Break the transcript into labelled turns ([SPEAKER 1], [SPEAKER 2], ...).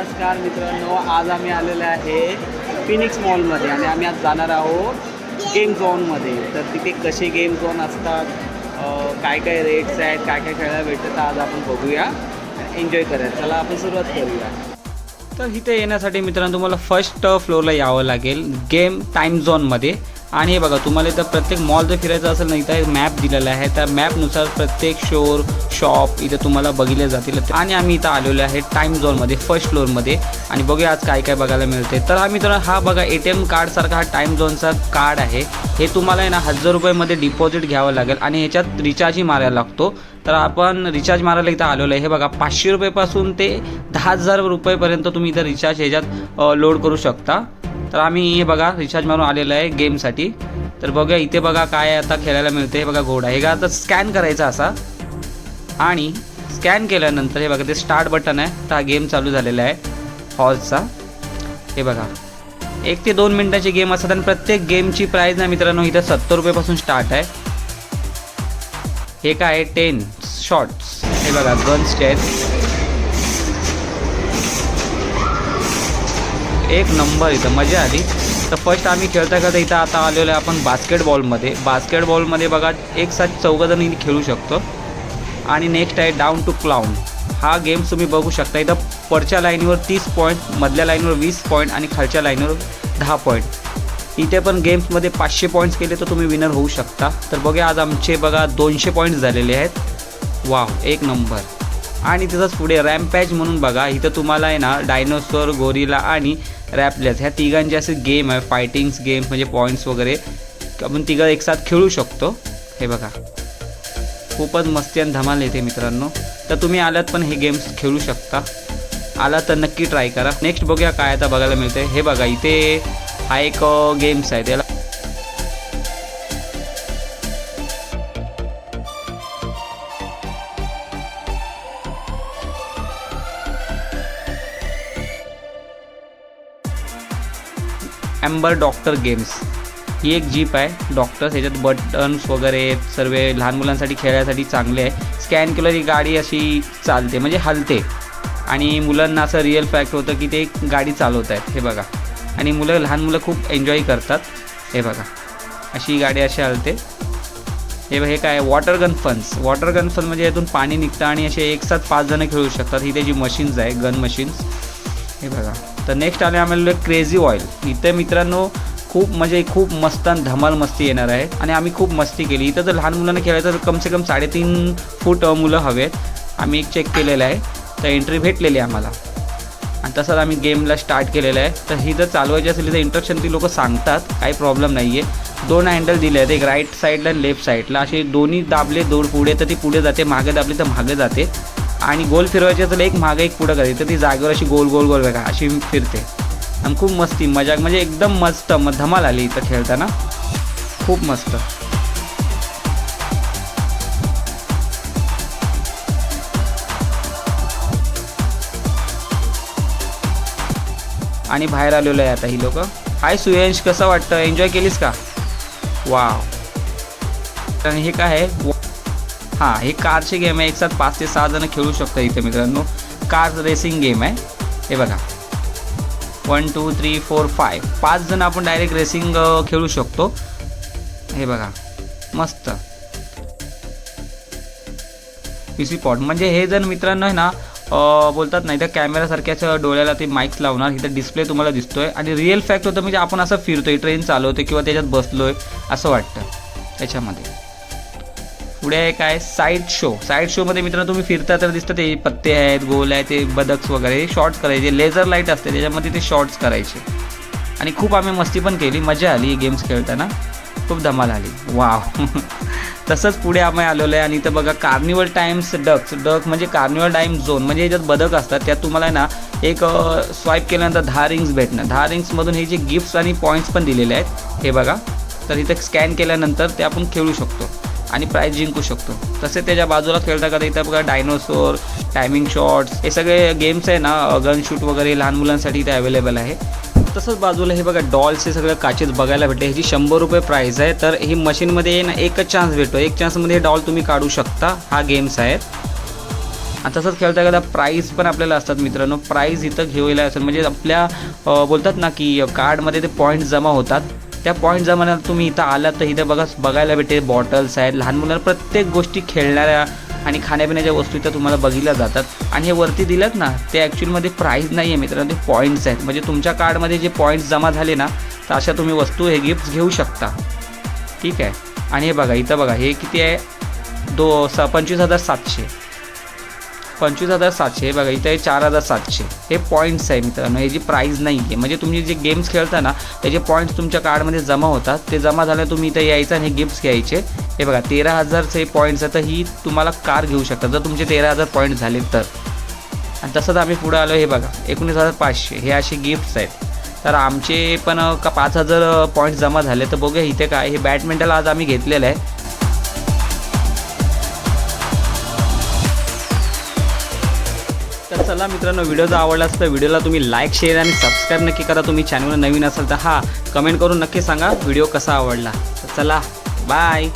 [SPEAKER 1] नमस्कार मित्रांनो आज आम्ही आलेलो आहे फिनिक्स मॉलमध्ये आणि आम्ही आज जाणार आहोत गेम झोनमध्ये तर तिथे कसे गेम झोन असतात काय काय रेट्स आहेत काय काय खेळायला भेटतं तर आज आपण बघूया एन्जॉय करूया. चला आपण सुरुवात करूया. तर इथे येण्यासाठी मित्रांनो तुम्हाला फर्स्ट फ्लोअरला यावं लागेल गेम टाईम झोनमध्ये आणि हे बघा तुम्हाला इथं प्रत्येक मॉल जर फिरायचं असेल ना इथं मॅप दिलेला आहे. त्या मॅपनुसार प्रत्येक शोर शॉप इथं तुम्हाला बघितले जातील. आणि आम्ही इथं आलेलो आहे टाईम झोनमध्ये फर्स्ट फ्लोअरमध्ये आणि बघूया आज काय काय बघायला मिळते तर आम्ही तर हा बघा ए टी एम कार्डसारखा हा टाईम झोनचा कार्ड आहे. हे तुम्हाला आहे ना हजार रुपयामध्ये डिपॉझिट घ्यावं लागेल. आणि ह्याच्यात रिचार्जही मारायला लागतो. तर आपण रिचार्ज मारायला इथं आलेलो आहे. हे बघा पाचशे रुपयेपासून ते दहा हजार रुपयेपर्यंत तुम्ही इथं रिचार्ज ह्याच्यात लोड करू शकता. तर आम्ही हे बघा रिचार्ज मारून आलेलो आहे गेमसाठी तर बघूया इथे बघा काय आता खेळायला मिळते हे बघा घोडा. हे का आता स्कॅन करायचा असा. आणि स्कॅन केल्यानंतर हे बघा ते स्टार्ट बटन आहे. तर हा गेम चालू झालेला आहे. हॉजचा हे बघा. एक ते दोन मिनटाची गेम असतात आणि प्रत्येक गेमची प्राईज ना मित्रांनो इथं सत्तर रुपयेपासून स्टार्ट आहे. हे काय आहे? टेन शॉर्ट्स हे बघा गन्स आहेत. एक नंबर इथं मजा आली. तर फर्स्ट आम्ही खेळता खेळता इथं आता आलेलो आहे आपण बास्केटबॉलमध्ये बास्केटबॉलमध्ये बघा एक साथ चौघजण इथे खेळू शकतो. आणि नेक्स्ट आहे डाऊन टू क्लाउन हा गेम तुम्ही बघू शकता. इथं वरच्या लाईनवर तीस पॉईंट मधल्या लाईनवर वीस पॉईंट आणि खालच्या लाईनवर दहा पॉईंट इथे पण गेम्समध्ये पाचशे पॉईंट्स केले तर तुम्ही विनर होऊ शकता. तर बघा आज आमचे बघा दोनशे पॉईंट्स झालेले आहेत. वाव एक नंबर. आणि तसंच पुढे रॅम्पॅच म्हणून बघा. इथं तुम्हाला आहे ना डायनोसॉर गोरिला आणि रॅपलेस ह्या तिघांचे असे गेम आहे फायटिंग्स गेम्स म्हणजे पॉईंट्स वगैरे. आपण तिघं एकसाथ खेळू शकतो. हे बघा. खूपच मस्ती आणि धमाल येते मित्रांनो. तर तुम्ही आलात पण हे गेम्स खेळू शकता. आला तर नक्की ट्राय करा. नेक्स्ट बघूया काय आता बघायला मिळते हे बघा इथे हा एक गेम्स आहे. त्याला ॲम्बर डॉक्टर गेम्स ही एक जीप आहे डॉक्टर्स ह्याच्यात बटन्स वगैरे सर्व लहान मुलांसाठी खेळायसाठी चांगले आहे. स्कॅन केलं ही गाडी अशी चालते म्हणजे हलते. आणि मुलांना असं रिअल फॅक्ट होतं की ते गाडी चालवत आहेत हे बघा. आणि मुलं लहान मुलं खूप एन्जॉय करतात हे बघा. अशी गाडी अशी हलते. हे हे काय water gun funs water gun fun म्हणजे यातून पाणी निघतं आणि असे एक साथ पाच जणं खेळू शकतात. ही त्याची मशीन्स आहे गन मशीन्स हे बघा. तर नेक्स्ट आले आम्हाला क्रेझी ऑइल इथे मित्रांनो खूप म्हणजे खूप मस्त आणि धमाल मस्ती येणार आहे. आणि आम्ही खूप मस्ती केली. इथं जर लहान मुलांना खेळायचं तर कमसे कम साडेतीन फूट मुलं हवेत. आम्ही एक चेक केलेलं आहे. तर एंट्री भेटलेली आहे आम्हाला. आणि तसंच आम्ही गेमला स्टार्ट केलेलं आहे. तर ही जर चालवायची असेल तर इंट्रक्शन ती लोक सांगतात. काही प्रॉब्लेम नाही आहे दोन हँडल दिले आहेत एक राईट साईडला आणि लेफ्ट साईडला असे दोन्ही दाबले दोन पुढे तर ती पुढे जाते मागे दाबली तर मागे जाते. आणि गोल फिरवायची असेल एक मागे एक पुढं करायची. तर ती जागेवर अशी गोल गोल गोल बघा अशी फिरते. आणि खूप मस्ती मजाक म्हणजे एकदम मस्त मग धमाल आली इथं खेळताना. खूप मस्त. आणि बाहेर आलेलो आहे आता ही लोक. हाय सुयंश कसं वाटतं? एन्जॉय केलीस का? वाव आणि हे काय आहे? हां हे कारचे गेम आहे. एक साथ पाच ते सहा जण खेळू शकता इथे मित्रांनो. कार रेसिंग गेम आहे. हे बघा. One two three four five पाच जण आपण डायरेक्ट रेसिंग खेळू शकतो. हे बघा. मस्त. पी सी पॉट म्हणजे हे जर मित्रांनो आहे ना बोलतात नाही तर कॅमेरासारख्याच डोळ्याला ते माईक्स लावणार. इथं डिस्प्ले तुम्हाला दिसतोय. आणि रिअल फॅक्ट होतं म्हणजे आपण असं फिरतोय ट्रेन चालवतोय किंवा त्याच्यात बसलोय असं वाटतं. त्याच्यामध्ये पुढे आहे काय? साईड शो साईड शोमध्ये मित्रांनो तुम्ही फिरता तर दिसतं ते पत्ते आहेत गोल आहे ते बदक्स वगैरे शॉर्ट्स करायचे. लेझर लाइट असते त्याच्यामध्ये ते शॉर्ट्स करायचे. आणि खूप आम्ही मस्ती पण केली मजा आली गेम्स खेळताना. खूप धमाल आली. वाव तसंच पुढे आम्ही आलेलो आहे आणि इथं बघा कार्निवल टाइम्स डक्स डक म्हणजे कार्निवल टाइम झोन म्हणजे याच्यात बदक असतात त्यात तुम्हाला ना एक स्वाईप केल्यानंतर दहा रिंग्स भेटणार. दहा रिंग्समधून हे जे गिफ्ट्स आणि पॉईंट्स पण दिलेले आहेत हे बघा. तर इथं स्कॅन केल्यानंतर ते आपण खेळू शकतो. आणि प्राईज जिंकू शकतो. तसे त्याच्या बाजूला खेळता करता इथं बघा डायनोसोर टायमिंग शॉट्स हे सगळे गेम्स आहे ना गन शूट वगैरे लहान मुलांसाठी इथे अवेलेबल आहे. तसंच बाजूला हे बघा डॉल्स हे सगळं काचेत बघायला भेटते ह्याची शंभर रुपये प्राईस आहे. तर ही मशीनमध्ये ना एकच चान्स भेटतो. एक चान्समध्ये हे डॉल तुम्ही काढू शकता. हा गेम्स आहे
[SPEAKER 2] आणि तसंच खेळता खेळता प्राईज पण आपल्याला असतात मित्रांनो. प्राईज इथं घेऊया असेल. म्हणजे आपल्या बोलतात ना की कार्डमध्ये ते पॉईंट जमा होतात. त्या पॉईंट जमा तुम्ही इथं आलात तर इथं बघा बघायला भेटेल बॉटल्स आहेत. लहान मुलांना प्रत्येक गोष्टी खेळणाऱ्या आणि खाण्यापिण्याच्या वस्तू इथं तुम्हाला बघितल्या जातात. आणि हे वरती दिलं ना ते ॲक्च्युअलमध्ये प्राईज नाही आहे मित्रांनो ते पॉईंट्स आहेत. म्हणजे तुमच्या कार्डमध्ये जे पॉईंट्स जमा झाले ना तर अशा तुम्ही वस्तू हे गिफ्ट घेऊ शकता. ठीक आहे? आणि हे बघा इथं बघा हे किती आहे? दो स पंचवीस हजार सातशे. पंचवीस हजार सातशे हे बघा इथं चार हजार सातशे. हे पॉईंट्स आहे मित्रांनो हे जी प्राईज नाही आहे म्हणजे तुम्ही जे गेम्स खेळता ना त्याचे पॉईंट्स तुमच्या कार्डमध्ये जमा होतात. ते जमा झाल्यावर तुम्ही इथं यायचं आणि हे गिफ्ट्स घ्यायचे. हे बघा तेरा हजारचे पॉईंट्स आहे तर ही तुम्हाला कार घेऊ शकता. जर तुमचे तेरा हजार पॉईंट झाले तर. आणि तसंच आम्ही पुढे आलो हे बघा एकोणीस हजार पाचशे. हे असे गिफ्ट्स आहेत. तर आमचे पण का पाच हजार पॉईंट जमा झाले. तर बघूया इथे काय हे बॅडमिंटन आज आम्ही घेतलेलं आहे. तर चला मित्रांनो व्हिडिओ जर आवडला असतं तर व्हिडिओला तुम्ही लाईक शेअर आणि सबस्क्राईब नक्की करा. तुम्ही चॅनलवर नवीन असाल तर हा कमेंट करून नक्की सांगा व्हिडिओ कसा आवडला. तर चला बाय